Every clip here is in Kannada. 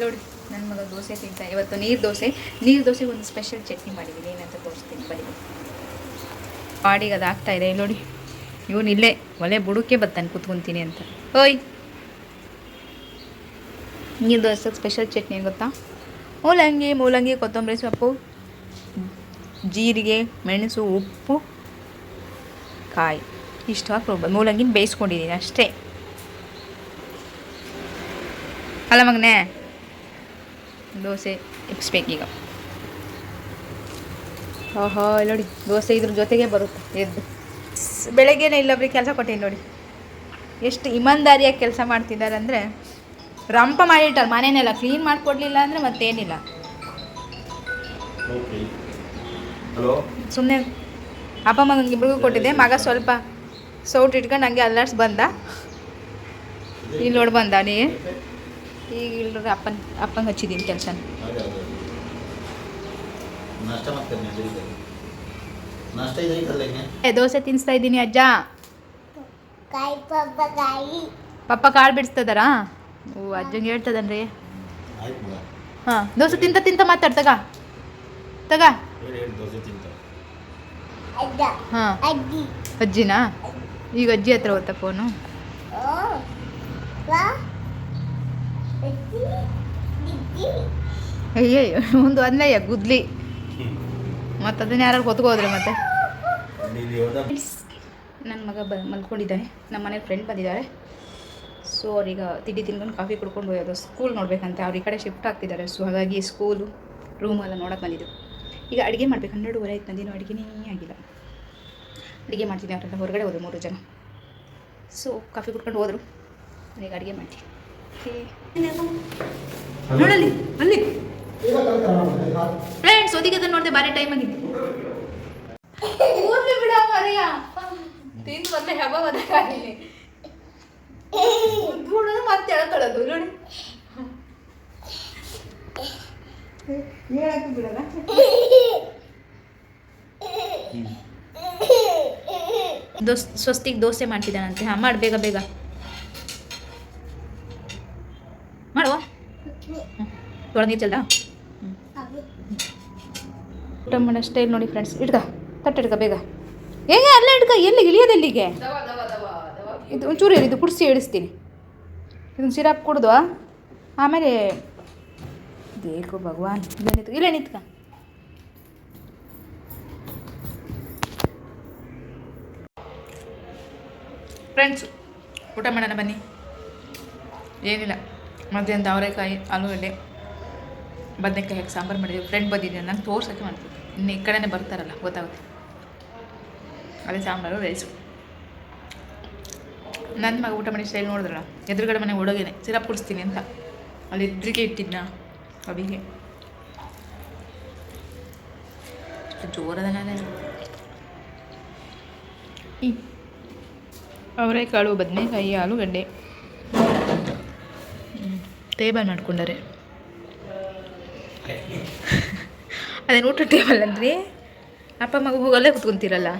ನೋಡಿ ನನ್ನ ಮಗ ದೋಸೆ ತಿಂತ, ಇವತ್ತು ನೀರು ದೋಸೆ. ನೀರು ದೋಸೆಗೆ ಒಂದು ಸ್ಪೆಷಲ್ ಚಟ್ನಿ ಮಾಡಿದ್ದೀನಿ ಏನಂತ ತೋರಿಸ್ತೀನಿ, ಬನ್ನಿ. ಬಾಡಿಗೆ ಅದು ಆಗ್ತಾ ಇದೆ ನೋಡಿ. ಇವನು ಇಲ್ಲೇ, ಒಲೆ ಬುಡಕ್ಕೆ ಬರ್ತಾನೆ ಕುತ್ಕೊಂತೀನಿ ಅಂತ. ಓಯ್! ನೀರು ದೋಸೆ ಸ್ಪೆಷಲ್ ಚಟ್ನಿ ಗೊತ್ತಾ? ಮೂಲಂಗಿ ಮೂಲಂಗಿ, ಕೊತ್ತಂಬರಿ ಸೊಪ್ಪು, ಜೀರಿಗೆ, ಮೆಣಸು, ಉಪ್ಪು, ಕಾಯಿ. ಇಷ್ಟು ಹಾಕಿ ಮೂಲಂಗಿನ ಬೇಯಿಸ್ಕೊಂಡಿದ್ದೀನಿ ಅಷ್ಟೇ. ಅಲ್ಲ ಮಗನೇ ದೋಸೆ ಇಪ್ಸ್ಬೇಕೀಗ ಓಹೋ ಇಲ್ಲಿ ನೋಡಿ ದೋಸೆ ಇದ್ರ ಜೊತೆಗೆ ಬರುತ್ತೆ ಎದ್ದು. ಬೆಳಗ್ಗೆನೇ ಇಲ್ಲೊಬ್ರಿಗೆ ಕೆಲಸ ಕೊಟ್ಟೀನಿ ನೋಡಿ. ಎಷ್ಟು ಇಮಾನ್ದಾರಿಯಾಗಿ ಕೆಲಸ ಮಾಡ್ತಿದ್ದಾರೆ ಅಂದರೆ ರಂಪ ಮಾಡಿಟ್ಟಾರೆ ಮನೇನೆಲ್ಲ ಕ್ಲೀನ್ ಮಾಡಿಕೊಡ್ಲಿಲ್ಲ ಅಂದರೆ ಮತ್ತೇನಿಲ್ಲ. ಸುಮ್ಮನೆ ಅಪ್ಪ ಮಗನಿಗೆ ಇಬ್ರಿಗೂ ಕೊಟ್ಟಿದ್ದೆ ಮಗ ಸ್ವಲ್ಪ ಸೌಟ್ ಇಟ್ಕೊಂಡು ಹಂಗೆ ಅಲ್ಲಾಡ್ಸಿ ಬಂದ. ಇಲ್ಲಿ ನೋಡಿ ಬಂದ ನೀ. ಈಗ ಇಲ್ರಿ ಅಪ್ಪನ ಅಪ್ಪಂಗೆ ಹಚ್ಚಿದ್ದೀನಿ ಕೆಲಸ ದೋಸೆ ತಿನ್ನಿಸ್ತಾ ಇದ್ದೀನಿ ಅಜ್ಜ. ಕಾಯಿ ಪಪ್ಪ ಕಾಳು ಬಿಡಿಸ್ತದಾರಾ? ಓ ಅಜ್ಜಂಗೆ ಹೇಳ್ತದನ್ರಿ. ಹಾಂ ದೋಸೆ ತಿಂತ ತಿಂತ ಮಾತಾಡ್ ತಗ. ತಗ. ಹಾಂ. ಅಜ್ಜಿನಾ? ಈಗ ಅಜ್ಜಿ ಹತ್ರ ಹೋತ ಫೋನು ಅಯ್ಯಯ್ಯೋ ಒಂದು ಅನ್ಲಯ್ಯ ಗುದ್ಲಿ. ಮತ್ತೆ ಅದನ್ನ ಯಾರು ಹೊತ್ಕೋದ್ರೆ ಮತ್ತೆ? ನನ್ನ ಮಗ ಬ ಮಲ್ಕೊಂಡಿದ್ದಾನೆ. ನಮ್ಮ ಮನೆ ಫ್ರೆಂಡ್ ಬಂದಿದ್ದಾರೆ. ಸೊ ಅವ್ರೀಗ ತಿಂಡಿ ತಿನ್ಕೊಂಡು ಕಾಫಿ ಕುಡ್ಕೊಂಡು ಹೋಗೋದು. ಸ್ಕೂಲ್ ನೋಡ್ಬೇಕಂತೆ. ಅವ್ರ ಈ ಕಡೆ ಶಿಫ್ಟ್ ಆಗ್ತಿದ್ದಾರೆ. ಸೊ ಹಾಗಾಗಿ ಸ್ಕೂಲು ರೂಮೆಲ್ಲ ನೋಡೋಕೆ ಬಂದಿದ್ದು. ಈಗ ಅಡುಗೆ ಮಾಡ್ಬೇಕು. ಹನ್ನೆರಡುವರೆ ಆಯ್ತು. ನಂದಿನೂ ಅಡುಗೆನೇ ಆಗಿಲ್ಲ. ಅಡುಗೆ ಮಾಡ್ತೀನಿ ಅವರೆಲ್ಲ ಹೊರಗಡೆ ಹೋದ್ರು ಮೂರು ಜನ. ಸೊ ಕಾಫಿ ಕುಡ್ಕೊಂಡು ಹೋದರು. ಈಗ ಅಡುಗೆ ಮಾಡ್ತೀನಿ. ನೋಡಲ್ಲಿ ಅಲ್ಲಿ. ಫ್ರೆಂಡ್ಸ್ ಒದಿಗೆ ನೋಡಿದೆ ಬಾರಿ ಟೈಮ್ ಆಗಿತ್ತು ಕೂದ್ಲು ಬಿಡ ಮರಿಯ ತಿಂದು ಬಂದೆ ಹಬ್ಬ ಬದಲಾಗಿದೆ ಧೂಳದು ಮತ್ತೆ ಎಳ್ಕೊಳ್ಳೋದು ನೋಡಿ ಹೇಳಕ್ಕೆ ಬಿಡಲ್ಲ ದೋಸ್ ಸ್ವಸ್ತಿಗೆ ದೋಸೆ ಮಾಡ್ತಿದ್ದಾನಂತೆ ಹಾಂ ಮಾಡಿ ಬೇಗ ಬೇಗ ಮಾಡುವ ತೊಳೆದ ನೀರು ಚೆಲ್ದ ಊಟ ಸ್ಟೈಲ್ ನೋಡಿ ಫ್ರೆಂಡ್ಸ್ ಇಡ್ಕ ತಟ್ಟೆ ಹಿಡ್ಕ ಬೇಗ. ಹೇಗೆ ಅಲ್ಲ ಹಿಡ್ಕ ಎಲ್ಲಿಗೆ ಇಳಿಯೋದೆಲ್ಲಿಗೆ ಇದು ಒಂಚೂರು ಇರಿ, ಇದು ಕುಡಿಸಿ ಇಳಿಸ್ತೀನಿ. ಇದನ್ನು ಸಿರಪ್ ಕುಡ್ದು ಆಮೇಲೆ ಬೇಕು ಭಗವಾನ್ ಇಲ್ಲ ನಿತ್ಕ ಇಲ್ಲೇ ನಿಂತ್ಕ. ಫ್ರೆಂಡ್ಸ್ ಊಟ ಮಾಡೋಣ ಬನ್ನಿ. ಏನಿಲ್ಲ ಮಧ್ಯಾಹ್ನದ ಅವರೆಕಾಯಿ ಆಲೂಗಡ್ಡೆ. ಬದನೆಕಾಯಿ ಹಾಕಿ ಸಾಂಬಾರು ಮಾಡಿದ್ದೀವಿ ಫ್ರೆಂಡ್ ಬಂದಿದ್ದೀನಿ ನಂಗೆ ತೋರ್ಸೋಕ್ಕೆ ಮಾಡ್ತೀವಿ ಇನ್ನು ಈ ಕಡೆನೇ ಬರ್ತಾರಲ್ಲ, ಗೊತ್ತಾಗುತ್ತೆ. ಅದೇ ಸಾಂಬಾರು ರೈಸು ನನ್ನ ಮಗ ಊಟ ಮಾಡಿ ಸ್ಟೈಲ್ ನೋಡಿದ್ರಲ್ಲ, ಎದುರುಗಡೆ ಮನೆ ಹುಡುಗೇನೆ ಸಿರಪ್ ಕುಡಿಸ್ತೀನಿ ಅಂತ. ಅಲ್ಲಿ ಎದುರಿಗೆ ಇಟ್ಟಿದ್ನ, ಅವಿಗೆ. ಅಷ್ಟು ಜೋರದ ನಾನೇ ಅವರೆಕಾಳು ಬದನೆಕಾಯಿ, ಆಲೂಗಡ್ಡೆ. ಟೇಬಲ್ ಮಾಡ್ಕೊಂಡಾರೆ. ಅದೇನು ಊಟ ಟೇಬಲ್ ಅಂದ್ರಿ ಅಪ್ಪ ಮಗು ಹೋಗಲ್ಲೇ ಕುತ್ಕೊಂತೀರಲ್ಲ?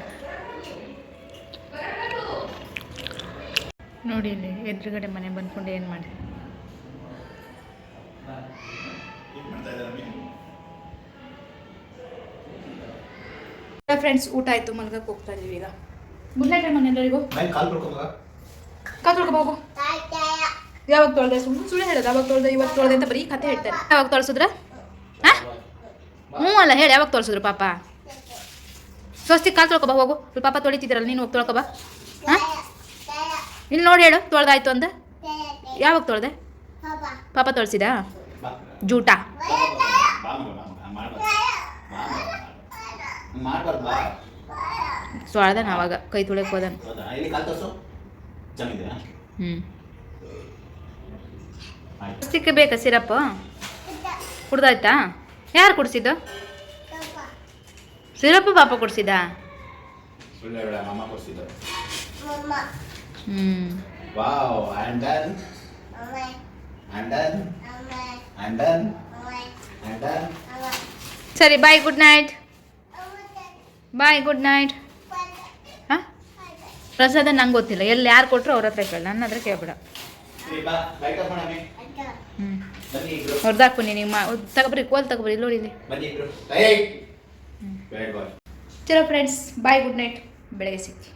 ನೋಡಿ ಇಲ್ಲಿ ಎದುರುಗಡೆ ಮನೆ ಬಂದ್ಕೊಂಡು ಏನು ಮಾಡಿ? ಫ್ರೆಂಡ್ಸ್ ಊಟ ಆಯಿತು. ಮಲ್ಗಕ್ಕೆ ಹೋಗ್ತಾ ಇದೀವಿ ಈಗ. ಗುಡ್ ನೈಟ್ ಮನೆಯಲ್ಲರಿಗೂ ಎಲ್ಲರಿಗೂ? ಕಾಲ್ ಯಾವಾಗ ತೊಳ್ದೆ? ಸುಮ್ಮನೆ ಸುಳ್ಳು ಹೇಳೋದು. ಯಾವಾಗ ತೊಳ್ದೆ? ಇವಾಗ ತೊಳ್ದೆ ಅಂತ ಬರೀ ಕತೆ ಹೇಳ್ತಾರೆ. ಯಾವಾಗ ತೊಳ್ಸಿದ್ರ? ಹ್ಞೂ ಅಲ್ಲ ಹೇಳಿ, ಯಾವಾಗ ತೋರಿಸಿದ್ರು ಪಾಪ? ಸ್ವಸ್ತಿ ಕಾಲು ತೊಳ್ಕೊಬ ಹೋಗು. ಪಾಪ ತೊಳಿತಿದ್ರಲ್ಲ ನೀನು ಹೋಗಿ ತೊಳ್ಕೊಬಾ ಹಾಂ? ಇಲ್ಲಿ ನೋಡಿ ಹೇಳು, ತೊಳ್ದಾಯ್ತು ಅಂದ? ಯಾವಾಗ ತೊಳ್ದೆ? ಪಾಪ ತೊಳಿಸಿದ? ಜೂಟ? ಬಾ ಅವಾಗ, ಕೈ ತೊಳಕ್ ಹೋದ ಹ್ಞೂ ಸ್ವಸ್ತಿಕ್ಕೆ ಬೇಕಾ ಸಿರಪ್? ಕುಡ್ದಾಯ್ತಾ? ಯಾರು ಕುಡಿಸಿದ್ದು? ಸಿರಪ್ಪು ಪಾಪ ಕುಡಿಸಿದ ಸುಳ್ಳು ಹೇಳ ಮಮ್ಮ ಕೊಡ್ಸಿದ್ದಾರೆ ಮಮ್ಮ ಹ್ಞೂ ಐ ಆಮ್ ಡನ್ ಅಮ್ಮ. ಐ ಆಮ್ ಡನ್ ಅಮ್ಮ. ಐ ಆಮ್ ಡನ್ ಅಮ್ಮ ಐ ಆಮ್ ಡನ್ ಅಮ್ಮ ಸರಿ. Bye good night bye good night ಹಾಂ? ಪ್ರಸಾದ ನಂಗೆ ಗೊತ್ತಿಲ್ಲ. ಎಲ್ಲಿ ಯಾರು ಕೊಟ್ಟರು ಅವ್ರ ಹತ್ರ ಕೇಳಿ ನನ್ನ ಹತ್ರ ಕೇಳ್ಬೇಡ. ಹೊಡೆದಾಕು ನೀವು ಮಾ ತಗೊಬ್ರಿ ಕೋಲ್ ತಗೊಬ್ರಿ ಇಲ್ಲಿ ನೋಡಿ ಇಲ್ಲಿ. ಬನ್ನಿ ಇಬ್ರು. ಏಯ್! ಬ್ಯಾಡ್ ಬಾಯ್ ಚಲೋ ಫ್ರೆಂಡ್ಸ್ ಬಾಯ್ ಗುಡ್ ನೈಟ್ ಬೆಳಗ್ಗೆ ಸಿಗ್ತೀವಿ